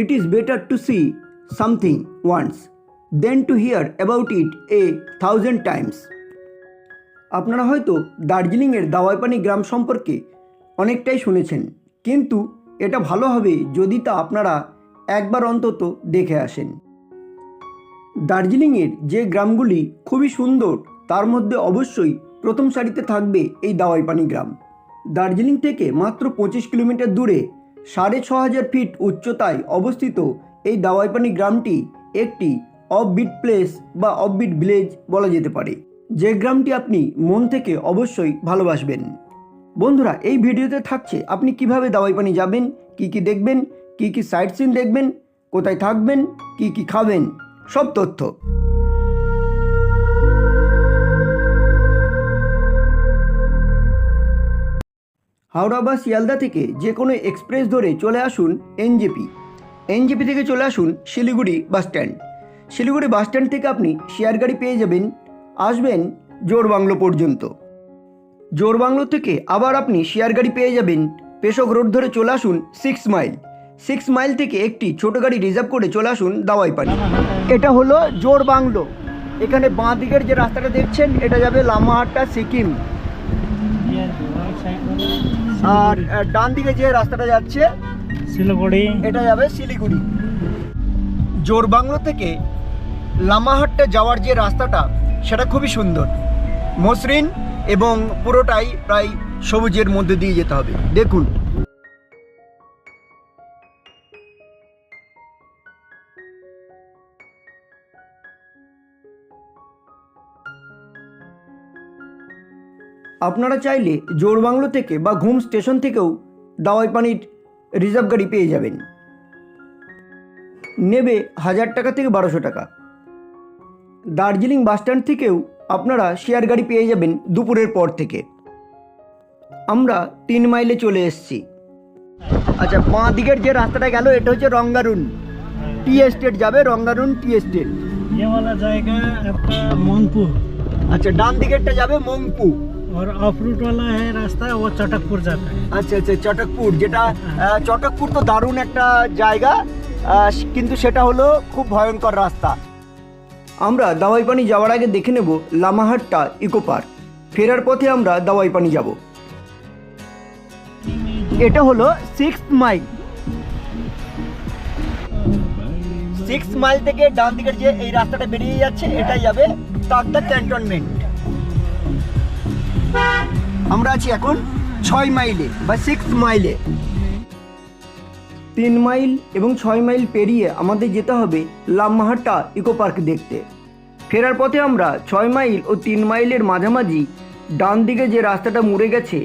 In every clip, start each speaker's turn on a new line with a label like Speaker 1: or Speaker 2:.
Speaker 1: It is better to see something once than to hear about it a thousand times. আপনারা হয়তো দার্জিলিংয়ের দাওয়াইপানি গ্রাম সম্পর্কে অনেকটাই শুনেছেন, কিন্তু এটা ভালো হবে যদি তা আপনারা একবার অন্তত দেখে আসেন দার্জিলিংয়ের যে গ্রামগুলি খুবই সুন্দর, তার মধ্যে অবশ্যই প্রথম সারিতে থাকবে এই দাওয়াইপানি গ্রাম দার্জিলিং থেকে মাত্র পঁচিশ কিলোমিটার দূরে সাড়ে ছ হাজার ফিট উচ্চতায় অবস্থিত এই দাওয়াইপানি গ্রামটি একটি অফবিট প্লেস বা অফবিট ভিলেজ বলা যেতে পারে। যে গ্রামটি আপনি মন থেকে অবশ্যই ভালোবাসবেন। বন্ধুরা, এই ভিডিওতে থাকছে আপনি কীভাবে দাওয়াইপানি যাবেন, কি কি দেখবেন, কি কি সাইট সিন দেখবেন, কোথায় থাকবেন, কি কি খাবেন, সব তথ্য। হাওড়া বা শিয়ালদা থেকে যে কোনো এক্সপ্রেস ধরে চলে আসুন এনজেপি। এনজেপি থেকে চলে আসুন শিলিগুড়ি বাসস্ট্যান্ড শিলিগুড়ি বাসস্ট্যান্ড থেকে আপনি শেয়ার গাড়ি পেয়ে যাবেন। আসবেন জোরবাংলো পর্যন্ত। জোরবাংলো থেকে আবার আপনি শেয়ার গাড়ি পেয়ে যাবেন। পেশক রোড ধরে চলে আসুন সিক্স মাইল। সিক্স মাইল থেকে একটি ছোট গাড়ি রিজার্ভ করে চলে আসুন দাওয়াইপানি এটা হলো জোরবাংলো। এখানে বাঁ দিকের যে রাস্তাটা দেখছেন, এটা যাবে লামাহাট্টা সিকিম। আর ডান দিকে যে রাস্তাটা যাচ্ছে
Speaker 2: শিলিগুড়ি।
Speaker 1: এটা যাবে শিলিগুড়ি। জোরবাংলো থেকে লামাহাট্টা যাওয়ার যে রাস্তাটা সেটা খুবই সুন্দর। মসৃণ এবং পুরোটাই প্রায় সবুজের মধ্যে দিয়ে যেতে হবে। দেখুন। আপনারা চাইলে জোরবাংলো থেকে বা ঘুম স্টেশন থেকেও দাওয়াই পানির রিজার্ভ গাড়ি পেয়ে যাবেন। নেবে হাজার টাকা থেকে বারোশো টাকা। দার্জিলিং বাসস্ট্যান্ড থেকেও আপনারা শেয়ার গাড়ি পেয়ে যাবেন দুপুরের পর থেকে। আমরা তিন মাইলে চলে এসেছি। আচ্ছা বাঁ দিকের যে রাস্তাটা গেল এটা হচ্ছে রঙ্গারুন টি এস্টেট যাবে রঙ্গারুন টি এস্টেট।
Speaker 2: ইয়ে জায়গা একটা
Speaker 1: আচ্ছা ডান দিকেরটা যাবে মংপু।
Speaker 2: और ऑफ रूट वाला है रास्ता वो चटकपुर जाता है
Speaker 1: আচ্ছা আচ্ছা চটকপুর যেটা আহ, চটকপুর তো দারুণ একটা জায়গা আহ, কিন্তু সেটা হলো খুব ভয়ঙ্কর রাস্তা আমরা দাওয়াইপানি যাওয়ার আগে দেখে নেব লামাহাট্টা ইকো পার্ক ফেরার পথে আমরা দাওয়াইপানি যাব এটা হলো সিক্স মাইল সিক্স মাইল থেকে ডান দিকের যে এই রাস্তাটা বেরিয়ে যাচ্ছে এটাই যাবে তাকদা ক্যান্টনমেন্ট আমরা আছি এখন ছয় মাইলে বা সিক্স মাইলে। তিন মাইল এবং ছয় মাইল পেরিয়ে আমাদের যেতে হবে লামহাট্টা ইকো পার্ক দেখতে। ফেরার পথে আমরা ছয় মাইল ও তিন মাইলের মাঝামাঝি ডান দিকে যে রাস্তাটা মুড়ে গেছে,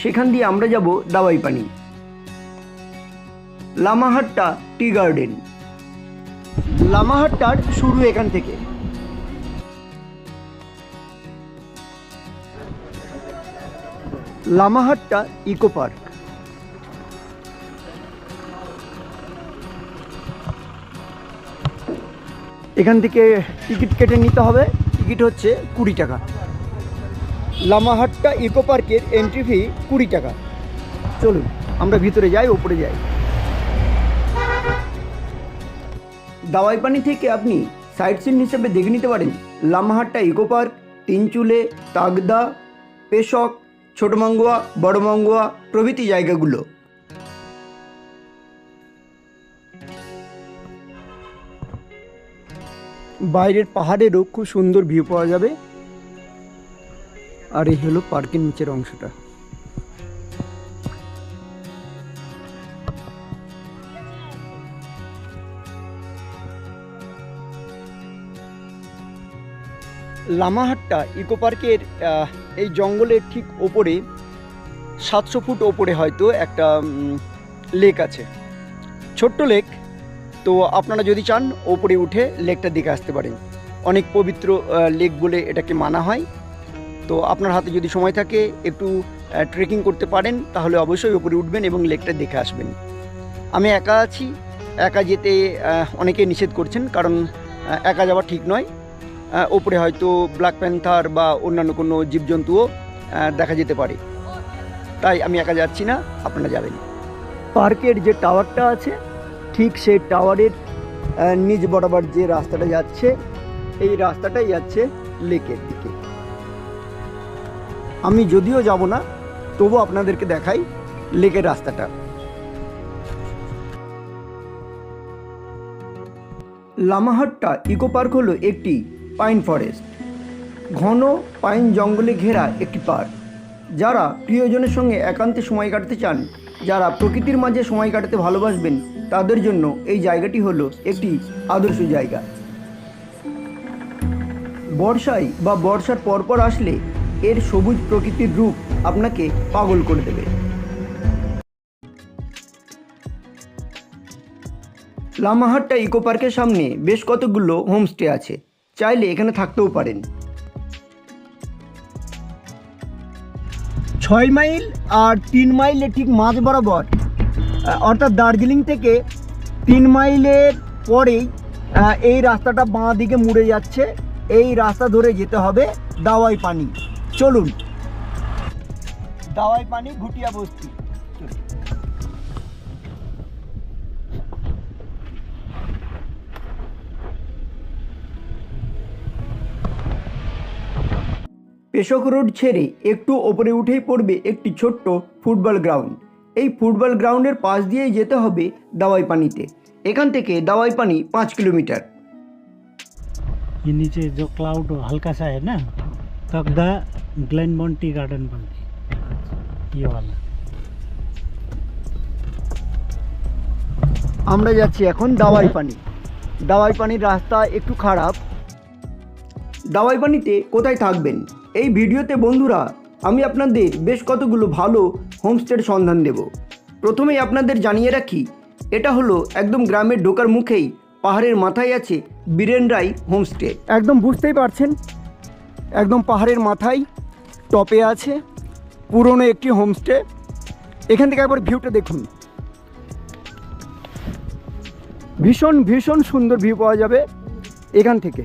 Speaker 1: সেখান দিয়ে আমরা যাব দাওয়াই পানি লামাহাট্টা টি গার্ডেন। লামাহাট্টার শুরু এখান থেকে। Lamahatta eco park. এখান থেকে টিকিট কেটে নিতে হবে। টিকিট হচ্ছে কুড়ি টাকা। লামাহাট্টা ইকো পার্কের এন্ট্রি ফি কুড়ি টাকা। চলুন, আমরা ভিতরে যাই, ওপরে যাই। দাওয়াইপানি থেকে আপনি সাইট সিন হিসেবে দেখে নিতে পারেন লামাহাট্টা ইকো পার্ক, তিনচুলে, তাগদা, পেশক ছোট মাঙ্গুয়া, বড় মাঙ্গুয়া প্রভৃতি জায়গাগুলো। বাইরের পাহাড়েরও খুব সুন্দর ভিউ পাওয়া যাবে। আর এই হলো পার্কের নিচের অংশটা। লামাহাট্টা ইকো পার্কের এই জঙ্গলের ঠিক ওপরে, সাতশো ফুট ওপরে হয়তো একটা লেক আছে। ছোট্ট লেক তো আপনারা যদি চান, ওপরে উঠে লেকটা দিকে আসতে পারেন। অনেক পবিত্র লেক বলে এটাকে মানা হয়। তো আপনার হাতে যদি সময় থাকে, একটু ট্রেকিং করতে পারেন, তাহলে অবশ্যই ওপরে উঠবেন এবং লেকটা দেখে আসবেন। আমি একা আছি, একা যেতে অনেকে নিষেধ করছেন, কারণ একা যাওয়া ঠিক নয়। ওপরে হয়তো ব্ল্যাক প্যান্থার বা অন্যান্য কোনো জীবজন্তুও দেখা যেতে পারে। তাই আমি একা যাচ্ছি না, আপনারা যাবেন। পার্কের যে টাওয়ারটা আছে, ঠিক সেই টাওয়ারের নিচ বরাবর যে রাস্তাটা যাচ্ছে, এই রাস্তাটাই যাচ্ছে লেকের দিকে। আমি যদিও যাব না তবু আপনাদেরকে দেখাই লেকের রাস্তাটা। লামাহাট্টা ইকো পার্ক হলো একটি পাইন ফরেস্ট। ঘন পাইন জঙ্গলে ঘেরা একটি পার্ক, যারা প্রিয়জনের সঙ্গে একান্তে সময় কাটাতে চান, যারা প্রকৃতির মাঝে সময় কাটাতে ভালোবাসবেন, তাদের জন্য এই জায়গাটি হল একটি আদর্শ জায়গা। বর্ষায় বা বর্ষার পরপর আসলে এর সবুজ প্রকৃতির রূপ আপনাকে পাগল করে দেবে। লামাহাট্টা ইকো পার্কের সামনে বেশ কতগুলো হোমস্টে আছে। চাইলে এখানে থাকতেও পারেন। ছয় মাইল আর তিন মাইলে ঠিক মাঝ বরাবর অর্থাৎ দার্জিলিং থেকে তিন মাইলের পরেই এই রাস্তাটা বাঁ দিকে মুড়ে যাচ্ছে। এই রাস্তা ধরে যেতে হবে দাওয়াই পানি চলুন। দাওয়াই পানি ঘুটিয়া বস্তি। পেশক রোড ছেড়ে একটু ওপরে উঠেই পড়বে একটি ছোট্ট ফুটবল গ্রাউন্ড এই ফুটবল গ্রাউন্ডের পাশ দিয়েই যেতে হবে দাওয়াই পানিতে এখান থেকে দাওয়াই পানি পাঁচ কিলোমিটার
Speaker 2: ये नीचे जो क्लाउड हल्का सा है ना तकदा ग्लेन टी गार्डन बनती ये वाला
Speaker 1: আমরা যাচ্ছি এখন দাওয়াই পানি দাওয়াই পানির রাস্তা একটু খারাপ দাওয়াই পানিতে কোথায় থাকবেন এই ভিডিওতে বন্ধুরা, আমি আপনাদের বেশ কতগুলো ভালো হোমস্টের সন্ধান দেব। প্রথমেই আপনাদের জানিয়ে রাখি, এটা হলো একদম গ্রামের ঢোকার মুখেই পাহাড়ের মাথায় আছে বীরেন রাই হোমস্টে। একদম বুঝতেই পারছেন, একদম পাহাড়ের মাথায় টপে আছে পুরনো একটি হোমস্টে। এখান থেকে একবার ভিউটা দেখুন। ভীষণ ভীষণ সুন্দর ভিউ পাওয়া যাবে এখান থেকে।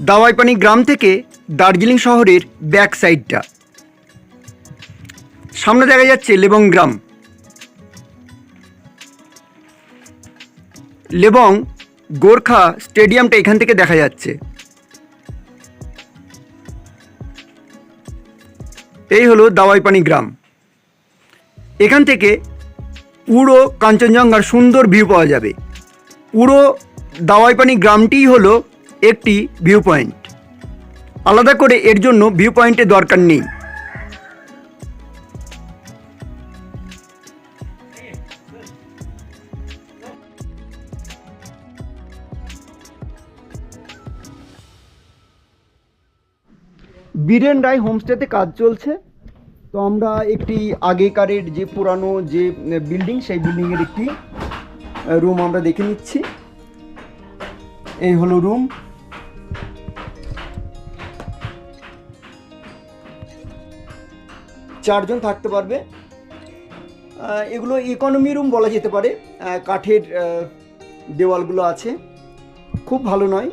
Speaker 1: দাওয়াইপানি গ্রাম থেকে দার্জিলিং শহরের ব্যাক সাইডটা। সামনে দেখা যাচ্ছে লেবং গ্রাম। লেবং গোর্খা স্টেডিয়ামটা এখান থেকে দেখা যাচ্ছে। এই হলো দাওয়াইপানি গ্রাম। এখান থেকে পুরো কাঞ্চনজঙ্ঘার সুন্দর ভিউ পাওয়া যাবে। পুরো দাওয়াইপানি গ্রামটিই হলো একটি ভিউ পয়েন্ট আলাদা করে এর জন্য ভিউ পয়েন্টের দরকার নেই। বীরেন রায় হোমস্টেতে কাজ চলছে। তো আমরা একটি আগেকারের যে পুরানো যে বিল্ডিং সেই বিল্ডিংয়ের একটি রুম আমরা দেখে নিচ্ছি। এই হলো রুম চারজন থাকতে পারবে। এগুলো ইকোনমি রুম বলা যেতে পারে। কাঠের দেওয়ালগুলো আছে। খুব ভালো নয়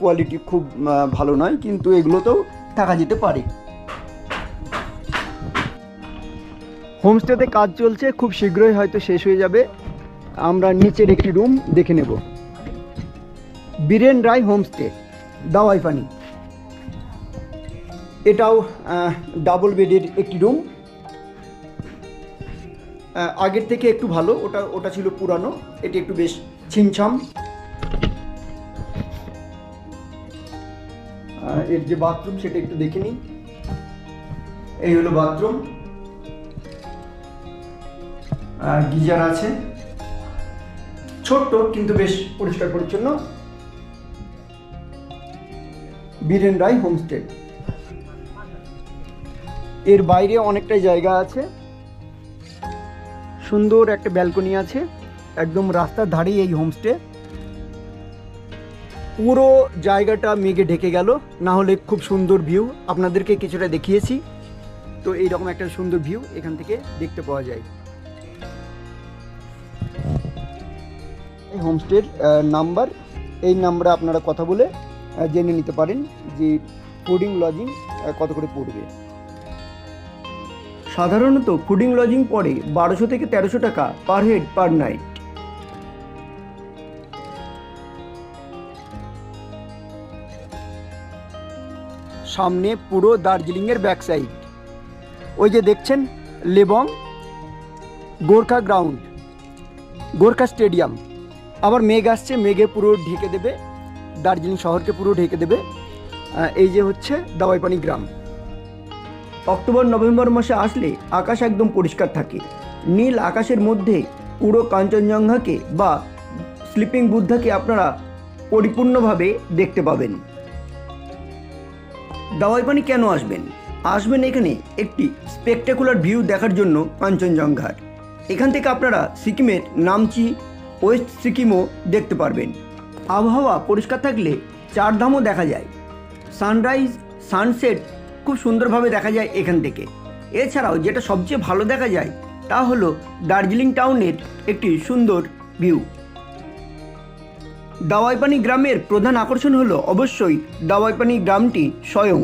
Speaker 1: কোয়ালিটি খুব ভালো নয়, কিন্তু এগুলোতেও থাকা যেতে পারে। হোমস্টেতে কাজ চলছে, খুব শীঘ্রই হয়তো শেষ হয়ে যাবে। আমরা নিচের একটি রুম দেখে নেব। বীরেন রায় হোমস্টে দাওয়াই পানি এটাও ডাবল বেডের একটি রুম আগের থেকে একটু ভালো। ওটা ওটা ছিল পুরানো। এটি একটু বেশ ছিমছাম। এর যে বাথরুম, সেটা একটু দেখে নিই। এই হলো বাথরুম। গিজার আছে। ছোট্ট, কিন্তু বেশ পরিষ্কার পরিচ্ছন্ন। বীরেন রায় হোমস্টে। এর বাইরে অনেকটাই জায়গা আছে। সুন্দর একটা ব্যালকনি আছে। একদম রাস্তার ধারেই এই হোমস্টে পুরো জায়গাটা মেঘে ঢেকে গেল, না হলে খুব সুন্দর ভিউ আপনাদেরকে কিছুটা দেখিয়েছি। তো এইরকম একটা সুন্দর ভিউ এখান থেকে দেখতে পাওয়া যায়। এই হোমস্টের নাম্বার এই নাম্বারে আপনারা কথা বলে জেনে নিতে পারেন যে ফুডিং লজিং কত করে পড়বে। সাধারণত ফুডিং লজিং পড়ে বারোশো থেকে তেরোশো টাকা পার হেড পার নাইট। সামনে পুরো দার্জিলিংয়ের ব্যাক সাইড ওই যে দেখছেন, লেবং, গোর্খা গ্রাউন্ড, গোর্খা স্টেডিয়াম। আবার মেঘ আসছে, মেঘে পুরো ঢেকে দেবে, দার্জিলিং শহরকে পুরো ঢেকে দেবে। এই যে হচ্ছে দাওয়াইপানি গ্রাম। অক্টোবর, নভেম্বর মাসে আসলে আকাশ একদম পরিষ্কার থাকে। নীল আকাশের মধ্যে পুরো কাঞ্চনজঙ্ঘাকে বা স্লিপিং বুদ্ধাকে আপনারা পরিপূর্ণভাবে দেখতে পাবেন। দাওয়াইপানি কেন আসবেন? আসবেন এখানে একটি স্পেকটাকুলার ভিউ দেখার জন্য কাঞ্চনজঙ্ঘার। এখান থেকে আপনারা সিকিমের নামচি, ওয়েস্ট সিকিমও দেখতে পারবেন। আবহাওয়া পরিষ্কার থাকলে চারধামও দেখা যায়। সানরাইজ, সানসেট খুব সুন্দরভাবে দেখা যায় এখান থেকে। এছাড়াও যেটা সবচেয়ে ভালো দেখা যায়, তা হলো দার্জিলিং টাউনের একটি সুন্দর ভিউ। দাওয়াইপানি গ্রামের প্রধান আকর্ষণ হলো অবশ্যই দাওয়াইপানি গ্রামটি স্বয়ং।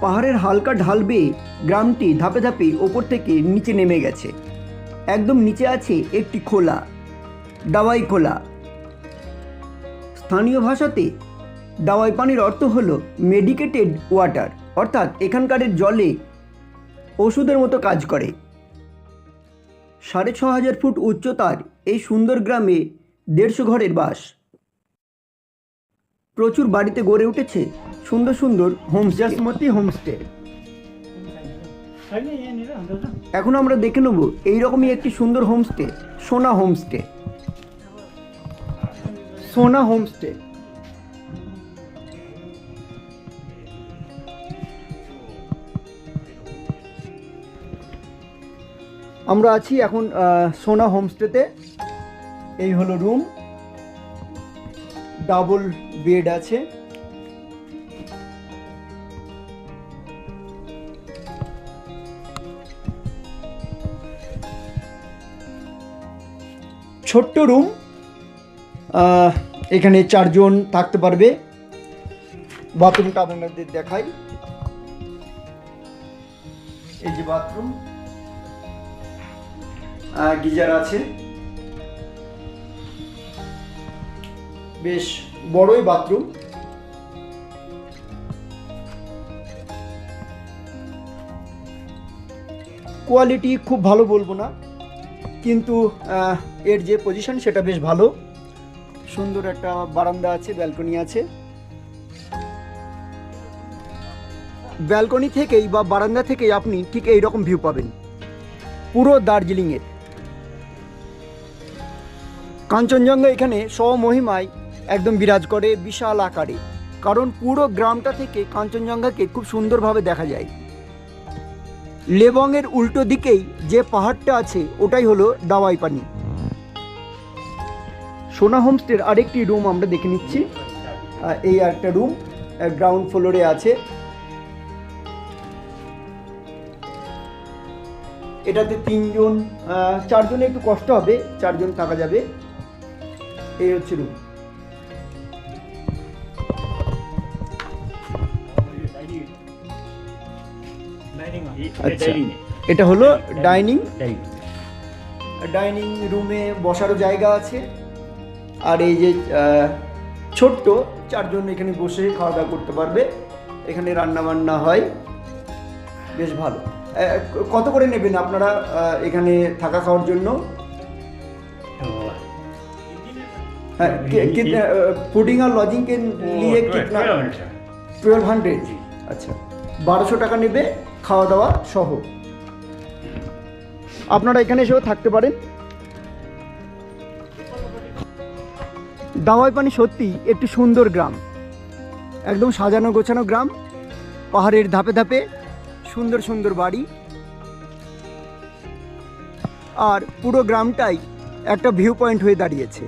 Speaker 1: পাহাড়ের হালকা ঢাল বেয়ে গ্রামটি ধাপে ধাপে ওপর থেকে নিচে নেমে গেছে। একদম নিচে আছে একটি খোলা, দাওয়াই খোলা। স্থানীয় ভাষাতে দাওয়াই পানির অর্থ হল মেডিকেটেড ওয়াটার অর্থাৎ এখানকারের জলে ওষুধের মতো কাজ করে। সাড়ে ছ হাজার ফুট উচ্চতার এই সুন্দর গ্রামে দেড়শো ঘরের বাস। প্রচুর বাড়িতে গড়ে উঠেছে সুন্দর সুন্দর হোমস্টে হোমস্টে এখন আমরা দেখে নেব এইরকমই একটি সুন্দর হোমস্টে সোনা হোমস্টে সোনা হোমস্টে আমরা আছি এখন সোনা হোমস্টেতে। এই হলো রুম। ডাবল বেড আছে। ছোট্ট রুম। এখানে চারজন থাকতে পারবে। বাথরুমটা আপনাদের দেখাই। এই যে বাথরুম। গিজার আছে। বেশ বড়ই বাথরুম। কোয়ালিটি খুব ভালো বলব না, কিন্তু এর যে পজিশন সেটা বেশ ভালো। সুন্দর একটা বারান্দা আছে ব্যালকনি আছে। ব্যালকনি থেকেই বা বারান্দা থেকেই আপনি ঠিক এই রকম ভিউ পাবেন। পুরো দার্জিলিংয়ের। কাঞ্চনজঙ্ঘা এখানে স্বমহিমায় একদম বিরাজ করে বিশাল আকারে। কারণ পুরো গ্রামটা থেকে কাঞ্চনজঙ্ঘাকে খুব সুন্দরভাবে দেখা যায়। লেবংয়ের উল্টো দিকেই যে পাহাড়টা আছে, ওটাই হলো দাওয়াই পানি সোনা হোমস্টের আরেকটি রুম আমরা দেখে নিচ্ছি। এই একটা রুম গ্রাউন্ড ফ্লোরে আছে। এটাতে তিনজন চারজনে একটু কষ্ট হবে, চারজন থাকা যাবে। এই হচ্ছে রুম। আচ্ছা এটা হলো ডাইনিং? ডাইনিং রুমে বসারও জায়গা আছে। আর এই যে আহ, ছোট্ট চারজন এখানে বসে খাওয়া দাওয়া করতে পারবে। এখানে রান্না বান্না হয়। বেশ ভালো। কত করে নেবেন আপনারা এখানে থাকা খাওয়ার জন্য? হ্যাঁ ফুডিং আর লজিং কে নিয়ে কিতনা টুয়েলভ হান্ড্রেড আচ্ছা বারোশো টাকা নেবে খাওয়া দাওয়া সহ আপনারা এখানে এসেও থাকতে পারেন দাওয়াই পানি সত্যি একটি সুন্দর গ্রাম একদম সাজানো গোছানো গ্রাম পাহাড়ের ধাপে ধাপে সুন্দর সুন্দর বাড়ি আর পুরো গ্রামটাই একটা ভিউ পয়েন্ট হয়ে দাঁড়িয়েছে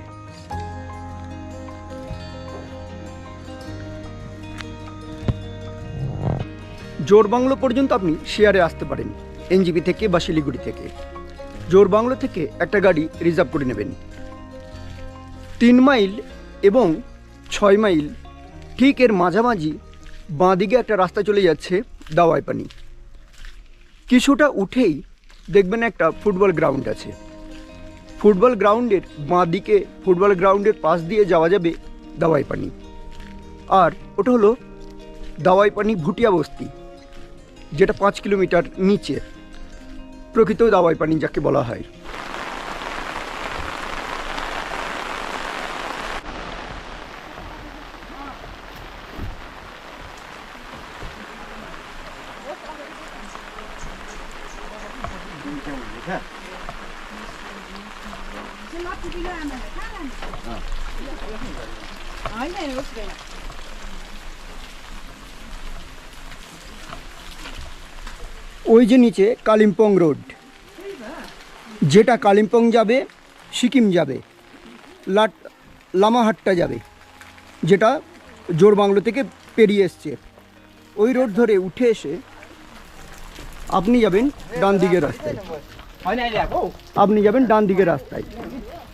Speaker 1: জোরবাংলো পর্যন্ত আপনি শেয়ারে আসতে পারেন এনজিপি থেকে বা শিলিগুড়ি থেকে। জোরবাংলো থেকে একটা গাড়ি রিজার্ভ করে নেবেন। তিন মাইল এবং ছয় মাইল, ঠিক এর মাঝামাঝি বাঁ দিকে একটা রাস্তা চলে যাচ্ছে দাওয়াই পানি কিছুটা উঠেই দেখবেন একটা ফুটবল গ্রাউন্ড আছে। ফুটবল গ্রাউন্ডের বাঁ দিকে ফুটবল গ্রাউন্ডের পাশ দিয়ে যাওয়া যাবে দাওয়াই পানি আর ওটা হলো দাওয়াই পানি ভুটিয়া বস্তি। যেটা পাঁচ কিলোমিটার নিচে প্রকৃত দাওয়াই পানি যাকে বলা হয়। ওই যে নিচে কালিম্পং রোড। যেটা কালিম্পং যাবে, সিকিম যাবে, লাট, লামাহাট্টা যাবে, যেটা জোরবাংলো থেকে পেরিয়ে এসছে। ওই রোড ধরে উঠে এসে আপনি যাবেন ডান দিকের রাস্তায়। আপনি যাবেন ডান দিকের রাস্তায়।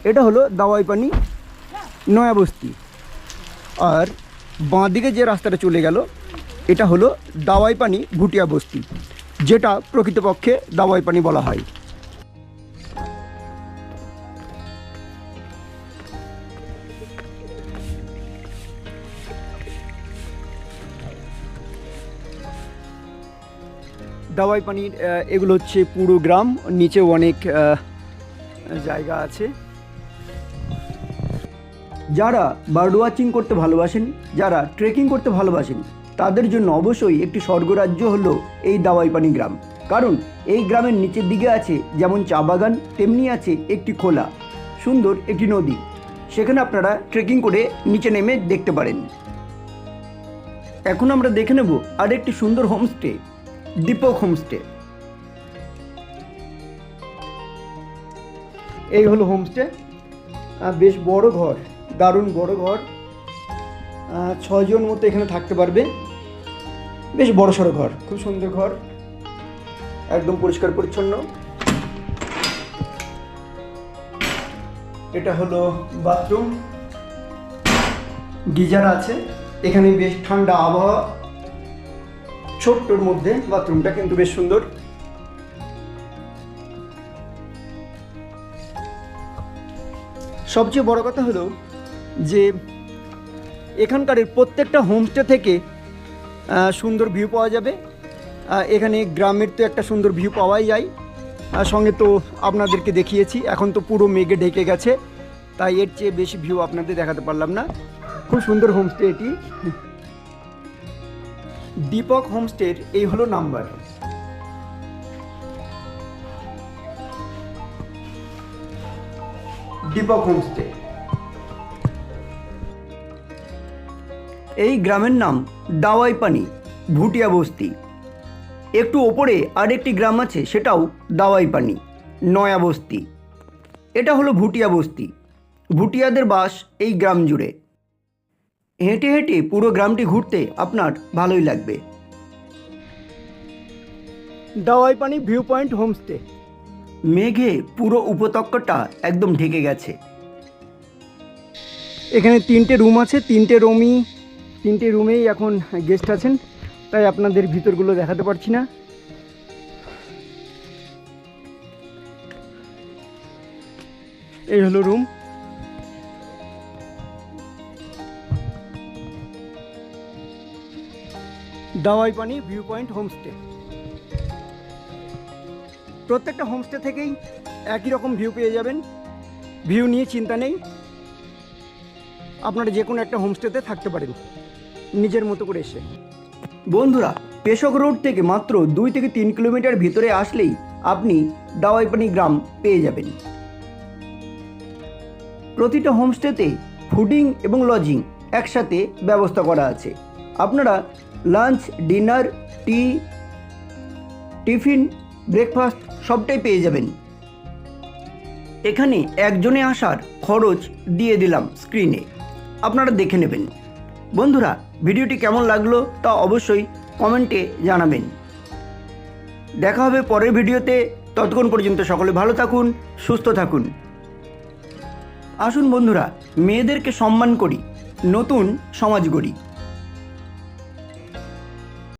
Speaker 1: এটা হলো দাওয়াই পানি নয়াবস্তি। আর বাঁ দিকে যে রাস্তাটা চলে গেল, এটা হলো দাওয়াই পানি ভুটিয়া বস্তি যেটা প্রকৃতপক্ষে দাওয়াই পানি বলা হয়। দাওয়াই পানির এগুলো হচ্ছে পুরো গ্রাম নিচেও অনেক জায়গা আছে। যারা বার্ড ওয়াচিং করতে ভালোবাসেন, যারা ট্রেকিং করতে ভালোবাসেন তাদের জন্য অবশ্যই একটি স্বর্গরাজ্য হলো এই দাওয়াইপানি গ্রাম। কারণ এই গ্রামের নিচের দিকে আছে যেমন চা বাগান, তেমনি আছে একটি খোলা, সুন্দর একটি নদী। সেখানে আপনারা ট্রেকিং করে নিচে নেমে দেখতে পারেন। এখন আমরা দেখে নেব আর একটি সুন্দর হোমস্টে দীপক হোমস্টে এই হলো হোমস্টে বেশ বড় ঘর, দারুণ বড় ঘর। ছজন মতো এখানে থাকতে পারবে। বেশ বড় সড়ো ঘর, খুব সুন্দর ঘর, একদম পরিষ্কার পরিচ্ছন্ন। এটা হলো বাথরুম। গিজার আছে, এখানে বেশ ঠান্ডা আবহাওয়া। ছোট্টর মধ্যে বাথরুমটা কিন্তু বেশ সুন্দর। সবচেয়ে বড় কথা হলো যে এখানকার প্রত্যেকটা হোমস্টে থেকে সুন্দর ভিউ পাওয়া যাবে। এখানে গ্রামের তো একটা সুন্দর ভিউ পাওয়াই যায়। সঙ্গে তো আপনাদেরকে দেখিয়েছি, এখন তো পুরো মেঘে ঢেকে গেছে, তাই এর চেয়ে বেশি ভিউ আপনাদের দেখাতে পারলাম না। খুব সুন্দর হোমস্টে এটি। দীপক হোমস্টের এই হলো নাম্বার দীপক হোমস্টে এই গ্রামের নাম দাওয়াই পানি ভুটিয়া বস্তি। একটু ওপরে আরেকটি গ্রাম আছে সেটাও দাওয়াই পানি নয়া বস্তি। এটা হলো ভুটিয়া বস্তি। ভুটিয়াদের বাস এই গ্রাম জুড়ে। হেঁটে হেঁটে পুরো গ্রামটি ঘুরতে আপনার ভালোই লাগবে। দাওয়াই পানি ভিউ পয়েন্ট হোমস্টে। মেঘে পুরো উপত্যকাটা একদম ঢেকে গেছে। এখানে তিনটে রুম আছে তিনটে রুমই তিনটে রুমেই এখন গেস্ট আছেন, তাই আপনাদের ভিতরগুলো দেখাতে পারছি না। এই হলো room Dawaipani view point homestay প্রত্যেকটা হোমস্টে থেকেই একই রকম ভিউ পেয়ে যাবেন। ভিউ নিয়ে চিন্তা নেই। আপনারা যে কোনো একটা হোমস্টেতে থাকতে পারেন। নিজের মতো করে এসে। বন্ধুরা, পেশক রোড থেকে মাত্র দুই থেকে তিন কিলোমিটার ভিতরে আসলেই আপনি দাওয়াইপানি গ্রাম পেয়ে যাবেন। প্রতিটা হোমস্টেতে ফুডিং এবং লজিং একসাথে ব্যবস্থা করা আছে। আপনারা lunch, dinner, tea, tiffin, breakfast সবটাই পেয়ে যাবেন। এখানে একজনে আসার খরচ দিয়ে দিলাম স্ক্রিনে। আপনারা দেখে নেবেন। বন্ধুরা ভিডিওটি কেমন লাগল তা অবশ্যই কমেন্টে জানাবেন। দেখা হবে পরের ভিডিওতে। ততক্ষণ পর্যন্ত সকলে ভালো থাকুন, সুস্থ থাকুন। আসুন বন্ধুরা, মেয়েদেরকে সম্মান করি, নতুন সমাজ গড়ি।